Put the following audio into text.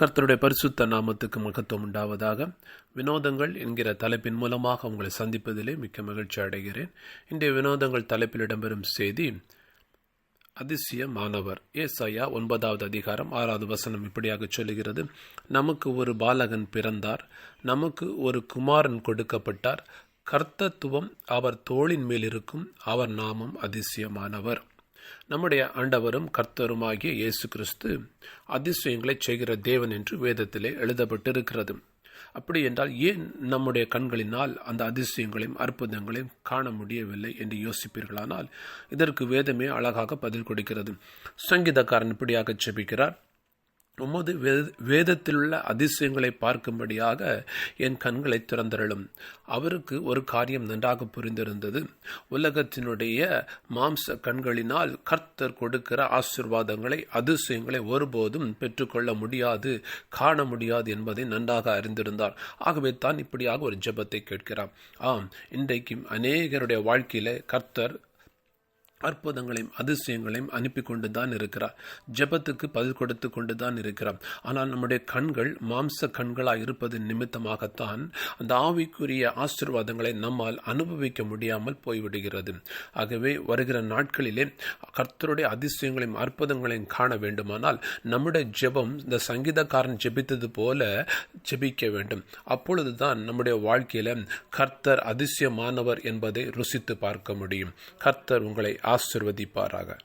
கர்த்தருடைய பரிசுத்த நாமத்துக்கு மகத்துவம் உண்டாவதாக. வினோதங்கள் என்கிற தலைப்பின் மூலமாக உங்களை சந்திப்பதிலே மிக்க மகிழ்ச்சி அடைகிறேன். இன்றைய வினோதங்கள் தலைப்பில் இடம்பெறும் செய்தி அதிசய மாணவர் ஏசாயா ஒன்பதாவது அதிகாரம் ஆறாவது வசனம் இப்படியாக சொல்லுகிறது. நமக்கு ஒரு பாலகன் பிறந்தார். நமக்கு ஒரு குமாரன் கொடுக்கப்பட்டார். கர்த்தத்துவம் அவர் தோளின் மேல் இருக்கும். அவர் நாமம் அதிசயமானவர். நம்முடைய ஆண்டவரும் கர்த்தருமாகிய இயேசு கிறிஸ்து அதிசயங்களை செய்கிற தேவன் என்று வேதத்திலே எழுதப்பட்டிருக்கிறது. அப்படி என்றால் ஏன் நம்முடைய கண்களினால் அந்த அதிசயங்களையும் அற்புதங்களையும் காண முடியவில்லை என்று யோசிப்பீர்களானால் இதற்கு வேதமே அழகாக பதில் கொடுக்கிறது. சங்கீதக்காரன் இப்படியாக செபிக்கிறார் உமது வேதத்தில் உள்ள அதிசயங்களை பார்க்கும்படியாக என் கண்களை திறந்தருளும். அவருக்கு ஒரு காரியம் நன்றாக புரிந்திருந்தது. உலகத்தினுடைய மாம்ச கண்களினால் கர்த்தர் கொடுக்கிற ஆசிர்வாதங்களை அதிசயங்களை ஒருபோதும் பெற்றுக்கொள்ள முடியாது காண முடியாது என்பதை நன்றாக அறிந்திருந்தார். ஆகவே தான் இப்படியாக ஒரு ஜெபத்தை கேட்கிறார். ஆம் இன்றைக்கும் அநேகருடைய வாழ்க்கையில கர்த்தர் அற்புதங்களையும் அதிசயங்களையும் அனுப்பி கொண்டு தான் இருக்கிறார். ஜெபத்துக்கு பதில் கொடுத்து கொண்டு தான் இருக்கிறார். ஆனால் நம்முடைய கண்கள் மாம்ச கண்களாக இருப்பது நிமித்தமாகத்தான் அந்த ஆவிக்குரிய ஆசிர்வாதங்களை நம்மால் அனுபவிக்க முடியாமல் போய்விடுகிறது. ஆகவே வருகிற நாட்களிலே கர்த்தருடைய அதிசயங்களையும் அற்புதங்களையும் காண வேண்டுமானால் நம்முடைய ஜெபம் இந்த சங்கீதக்காரன் ஜெபித்தது போல ஜெபிக்க வேண்டும். அப்பொழுதுதான் நம்முடைய வாழ்க்கையில கர்த்தர் அதிசயமானவர் என்பதை ருசித்து பார்க்க முடியும். கர்த்தர் உங்களை ஆசிர்வதிப்பாராக.